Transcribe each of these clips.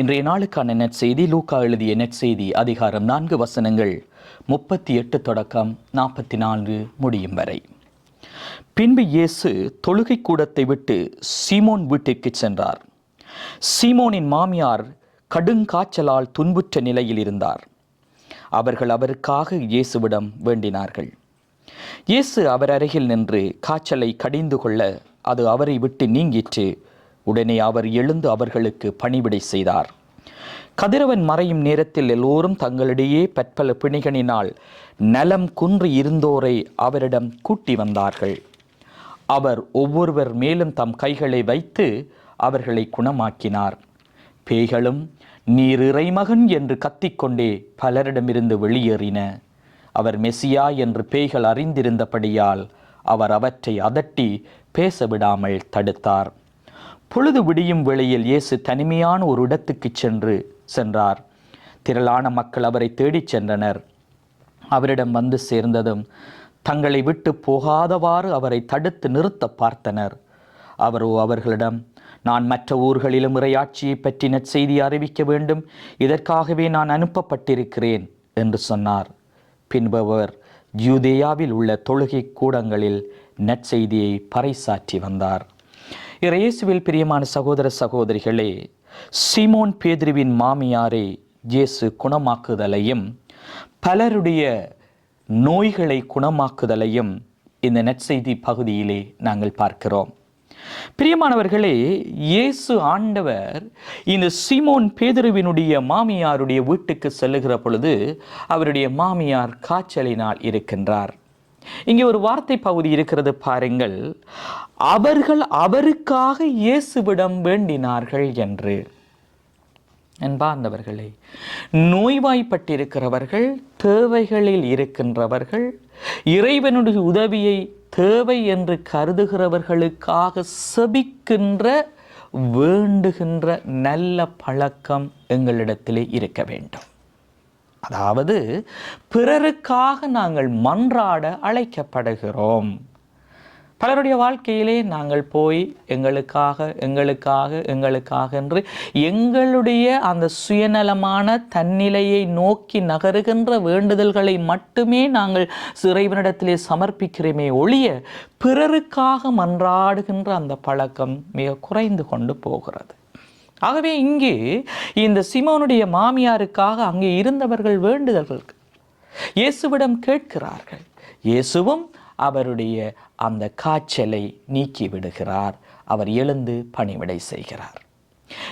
இன்றைய நாளுக்கான நற்செய்தி லூக்கா எழுதிய நற்செய்தி அதிகாரம் நான்கு வசனங்கள் முப்பத்தி எட்டு தொடக்கம் நாற்பத்தி நான்கு முடியும் வரை. பின்பு இயேசு தொழுகை கூடத்தை விட்டு சீமோன் வீட்டிற்கு சென்றார். சீமோனின் மாமியார் கடுங்காய்ச்சலால் துன்புற்ற நிலையில் இருந்தார். அவர்கள் அவருக்காக இயேசுவிடம் வேண்டினார்கள். இயேசு அவர் அருகில் நின்று காய்ச்சலை கடிந்து கொள்ள அது அவரை விட்டு நீங்கிற்று. உடனே அவர் எழுந்து அவர்களுக்கு பணிவிடை செய்தார். கதிரவன் மறையும் நேரத்தில் எல்லோரும் தங்களிடையே பற்பல பிணிகளினால் நலம் குன்று இருந்தோரை அவரிடம் கூட்டி வந்தார்கள். அவர் ஒவ்வொருவர் மேலும் தம் கைகளை வைத்து அவர்களை குணமாக்கினார். பேய்களும் நீர் இறைமகன் என்று கத்திக்கொண்டே பலரிடமிருந்து வெளியேறின. அவர் மெசியா என்று பேய்கள் அறிந்திருந்தபடியால் அவர் அவற்றை அதட்டி பேச விடாமல் தடுத்தார். பொழுது விடியும் வேளையில் இயேசு தனிமையான ஒரு இடத்துக்கு சென்று சென்றார். திரளான மக்கள் அவரை தேடிச் சென்றனர். அவரிடம் வந்து சேர்ந்ததும் தங்களை விட்டு போகாதவாறு அவரை தடுத்து நிறுத்த பார்த்தனர். அவரோ அவர்களிடம் நான் மற்ற ஊர்களிலும் இறையாட்சியை பற்றி நற்செய்தி அறிவிக்க வேண்டும். இதற்காகவே நான் அனுப்பப்பட்டிருக்கிறேன் என்று சொன்னார். பின்பு அவர் யூதேயாவில் உள்ள தொழுகை கூடங்களில் நற்செய்தியை பறைசாற்றி வந்தார். இயேசுவில் பிரியமான சகோதர சகோதரிகளே சிமோன் பேதுருவின் மாமியாரை இயேசு குணமாக்குதலையும் பலருடைய நோய்களை குணமாக்குதலையும் இந்த நற்செய்தி பகுதியிலே நாங்கள் பார்க்கிறோம். பிரியமானவர்களே இயேசு ஆண்டவர் இந்த சிமோன் பேதுருவினுடைய மாமியாருடைய வீட்டுக்கு செல்லுகிற பொழுது அவருடைய மாமியார் காய்ச்சலினால் இருக்கின்றார். இங்கே ஒரு வார்த்தை பகுதி இருக்கிறது பாருங்கள். அவர்கள் அவருக்காக இயேசுவிடம் வேண்டினார்கள் என்று. அன்பார்ந்தவர்களே நோய்வாய்ப்பட்டிருக்கிறவர்கள் தேவைகளில் இருக்கின்றவர்கள் இறைவனுடைய உதவியை தேவை என்று கருதுகிறவர்களுக்காக செபிக்கின்ற வேண்டுகின்ற நல்ல பழக்கம் எங்களிடத்திலே இருக்க வேண்டும். அதாவது பிறருக்காக நாங்கள் மன்றாட அழைக்கப்படுகிறோம். பலருடைய வாழ்க்கையிலே நாங்கள் போய் எங்களுக்காக எங்களுக்காக எங்களுக்காக என்று எங்களுடைய அந்த சுயநலமான தன்னிலையை நோக்கி நகருகின்ற வேண்டுதல்களை மட்டுமே நாங்கள் சிறைவனிடத்திலே சமர்ப்பிக்கிறோமே ஒழிய பிறருக்காக மன்றாடுகின்ற அந்த பழக்கம் மிக குறைந்து கொண்டு போகிறது. ஆகவே இங்கே இந்த சிமோனுடைய மாமியாருக்காக அங்கே இருந்தவர்கள் வேண்டுதல்கள் இயேசுவிடம் கேட்கிறார்கள். இயேசுவும் அவருடைய அந்த காய்ச்சலை நீக்கி விடுகிறார் அவர் எழுந்து பணிவிடை செய்கிறார்.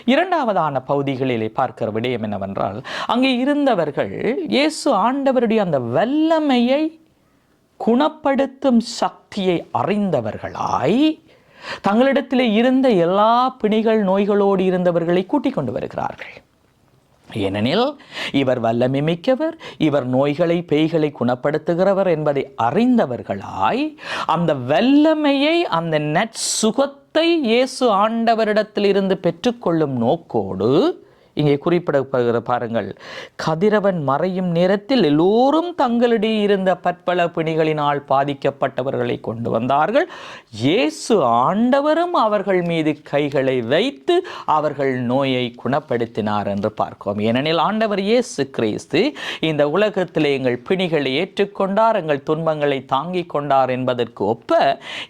இரண்டாவதான பகுதிகளிலே பார்க்கிற விடயம் என்னவென்றால் அங்கே இருந்தவர்கள் இயேசு ஆண்டவருடைய அந்த வல்லமையை குணப்படுத்தும் சக்தியை அறிந்தவர்களாய் தங்களிடத்தில் இருந்த எல்லா பிணிகள் நோய்களோடு இருந்தவர்களை கூட்டிக் கொண்டு வருகிறார்கள். ஏனெனில் இவர் வல்லமை மிக்கவர் இவர் நோய்களை பேய்களை குணப்படுத்துகிறவர் என்பதை அறிந்தவர்களாய் அந்த வல்லமையை அந்த நற்சுகத்தை இயேசு ஆண்டவரிடத்தில் இருந்து பெற்றுக்கொள்ளும் நோக்கோடு இங்கே குறிப்பிடப்படுகிற பாருங்கள். கதிரவன் மறையும் நேரத்தில் எல்லோரும் தங்களிடையே இருந்த பற்பல பிணிகளினால் பாதிக்கப்பட்டவர்களை கொண்டு வந்தார்கள். இயேசு ஆண்டவரும் அவர்கள் மீது கைகளை வைத்து அவர்கள் நோயை குணப்படுத்தினார் என்று பார்க்கிறோம். ஏனெனில் ஆண்டவர் இயேசு கிறிஸ்து இந்த உலகத்திலே எங்கள் பிணிகளை ஏற்றுக்கொண்டார் எங்கள் துன்பங்களை தாங்கிக் கொண்டார் என்பதற்கு ஒப்ப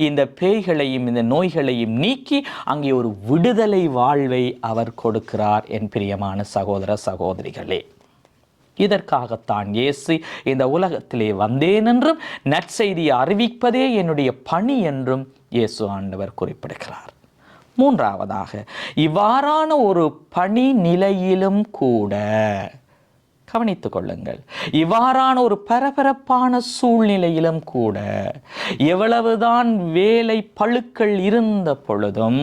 இந்த பேய்களையும் இந்த நோய்களையும் நீக்கி அங்கே ஒரு விடுதலை வாழ்வை அவர் கொடுக்கிறார் என் பிரிய பிரியமான சகோதர சகோதரிகளே இதற்காகத்தான் இயேசு இந்த உலகத்திலே வந்தேன் என்றும் நற்செய்தியை அறிவிப்பதே என்னுடைய பணி என்றும் இயேசு ஆண்டவர் குறிப்பிடுகிறார். மூன்றாவதாக இவ்வாறான ஒரு பணி நிலையிலும் கூட கவனித்துக் கொள்ளுங்கள். இவ்வாறான ஒரு பரபரப்பான சூழ்நிலையிலும் கூட எவ்வளவுதான் வேலை பழுக்கள் இருந்த பொழுதும்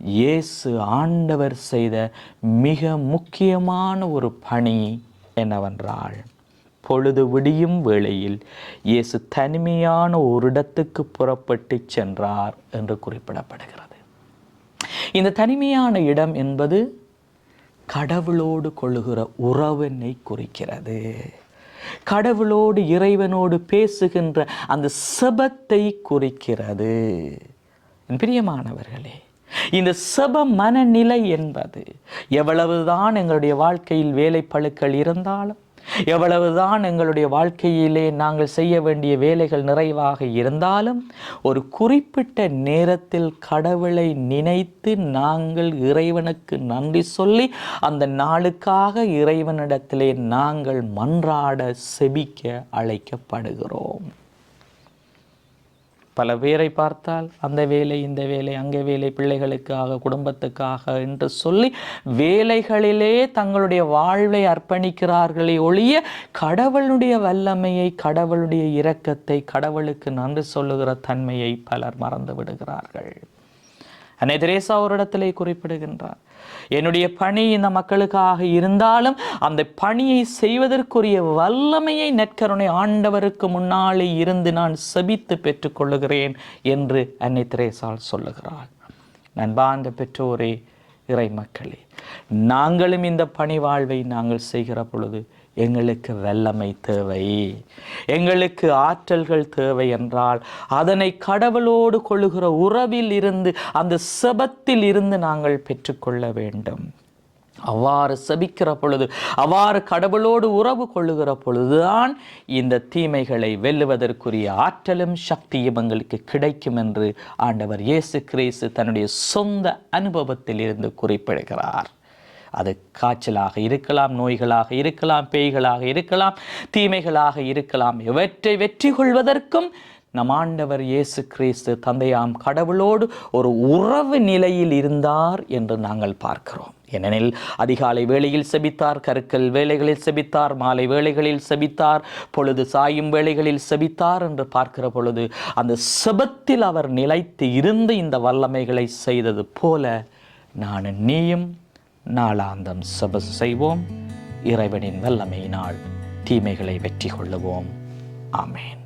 இயேசு ஆண்டவர் செய்த மிக முக்கியமான ஒரு பணி என்னவென்றால் பொழுது விடியும் வேளையில் இயேசு தனிமையான ஒரு இடத்துக்கு புறப்பட்டு சென்றார் என்று குறிப்பிடப்படுகிறது. இந்த தனிமையான இடம் என்பது கடவுளோடு கொள்ளுகிற உறவினை குறிக்கிறது. கடவுளோடு இறைவனோடு பேசுகின்ற அந்த செபத்தை குறிக்கிறது. என் பிரியமானவர்களே இந்த செப மனநிலை என்பது எவ்வளவுதான் எங்களுடைய வாழ்க்கையில் வேலைப்பழுக்கள் இருந்தாலும் எவ்வளவுதான் எங்களுடைய வாழ்க்கையிலே நாங்கள் செய்ய வேண்டிய வேலைகள் நிறைவாக இருந்தாலும் ஒரு குறிப்பிட்ட நேரத்தில் கடவுளை நினைத்து நாங்கள் இறைவனுக்கு நன்றி சொல்லி அந்த நாளுக்காக இறைவனிடத்திலே நாங்கள் மன்றாட செபிக்க அழைக்கப்படுகிறோம். பல பேரை பார்த்தால் அந்த வேலை இந்த வேலை அங்கே வேலை பிள்ளைகளுக்காக குடும்பத்துக்காக என்று சொல்லி வேலைகளிலே தங்களுடைய வாழ்வை அர்ப்பணிக்கிறார்களே ஒழிய கடவுளுடைய வல்லமையை கடவுளுடைய இரக்கத்தை கடவுளுக்கு நன்றி சொல்லுகிற தன்மையை பலர் மறந்து விடுகிறார்கள். அன்னை தெரேசா ஒரு இடத்திலே குறிப்பிடுகின்றார் என்னுடைய பணி இந்த மக்களுக்காக இருந்தாலும் அந்த பணியை செய்வதற்குரிய வல்லமையை நெற்கருணை ஆண்டவருக்கு முன்னாலே இருந்து நான் செபித்து பெற்றுக்கொள்ளுகிறேன் என்று அன்னை திரேசால் சொல்லுகிறாள். நண்பார்ந்த பெற்றோரே இறை மக்களே நாங்களும் இந்த பணி வாழ்வை நாங்கள் செய்கிற பொழுது எங்களுக்கு வல்லமை தேவை. எங்களுக்கு ஆற்றல்கள் தேவை என்றால் அதனை கடவுளோடு கொள்ளுகிற உறவில் இருந்து அந்த செபத்தில் இருந்து நாங்கள் பெற்றுக்கொள்ள வேண்டும். அவ்வாறு செபிக்கிற பொழுது அவ்வாறு கடவுளோடு உறவு கொள்ளுகிற பொழுதுதான் இந்த தீமைகளை வெல்லுவதற்குரிய ஆற்றலும் சக்தியும் எங்களுக்கு கிடைக்கும் என்று ஆண்டவர் இயேசு கிரேசு தன்னுடைய சொந்த அனுபவத்தில் இருந்து குறிப்பிடுகிறார். அது காய்ச்சலாக இருக்கலாம் நோய்களாக இருக்கலாம் பேய்களாக இருக்கலாம் தீமைகளாக இருக்கலாம். இவற்றை வெற்றி கொள்வதற்கும் நம் ஆண்டவர் இயேசு கிறிஸ்து தந்தையாம் கடவுளோடு ஒரு உறவு நிலையில் இருந்தார் என்று நாங்கள் பார்க்கிறோம். ஏனெனில் அதிகாலை வேளையில் செபித்தார் கருக்கல் வேலைகளில் செபித்தார் மாலை வேளைகளில் செபித்தார் பொழுது சாயும் வேளைகளில் செபித்தார் என்று பார்க்கிற பொழுது அந்த செபத்தில் அவர் நிலைத்து இருந்து இந்த வல்லமைகளை செய்தது போல நான் நீயும் நாளாந்தம் செப செய்வோம். இறைவனின் வல்லமையினால் தீமைகளை வெற்றி கொள்ளுவோம் ஆமேன்.